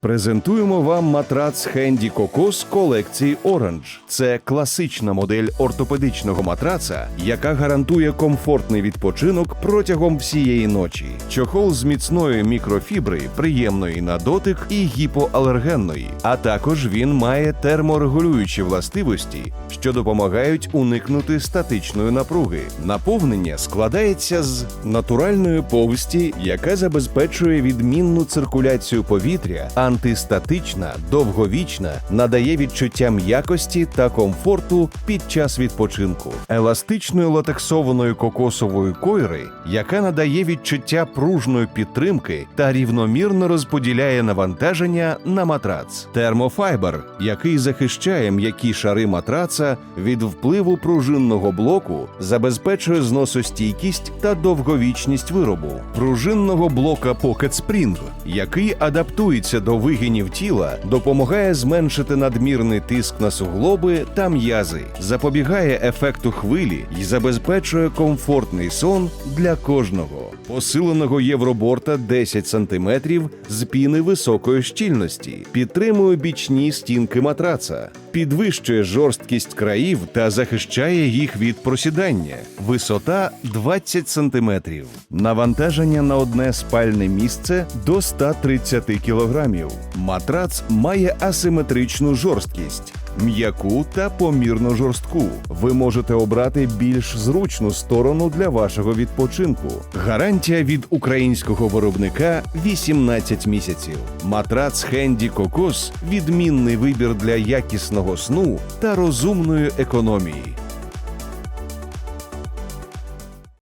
Презентуємо вам матрац Хенді Кокос колекції Orange. Це класична модель ортопедичного матраца, яка гарантує комфортний відпочинок протягом всієї ночі. Чохол з міцної мікрофібри, приємної на дотик і гіпоалергенної. А також він має терморегулюючі властивості, що допомагають уникнути статичної напруги. Наповнення складається з натуральної повсті, яка забезпечує відмінну циркуляцію повітря, антистатична, довговічна, надає відчуття м'якості та комфорту під час відпочинку, еластичної латексованої кокосової койри, яка надає відчуття пружної підтримки та рівномірно розподіляє навантаження на матрац, термофайбер, який захищає м'які шари матраца від впливу пружинного блоку, забезпечує зносостійкість та довговічність виробу, пружинного блока Pocket Spring, який адаптується до вигинів тіла, допомагає зменшити надмірний тиск на суглоби та м'язи, запобігає ефекту хвилі і забезпечує комфортний сон для кожного. Посиленого євроборта 10 см з піни високої щільності, підтримує бічні стінки матраца, підвищує жорсткість країв та захищає їх від просідання. Висота 20 см. Навантаження на одне спальне місце до 130 кг. Матрац має асиметричну жорсткість. М'яку та помірно жорстку. Ви можете обрати більш зручну сторону для вашого відпочинку. Гарантія від українського виробника 18 місяців. Матрац Хенді Кокос відмінний вибір для якісного сну та розумної економії.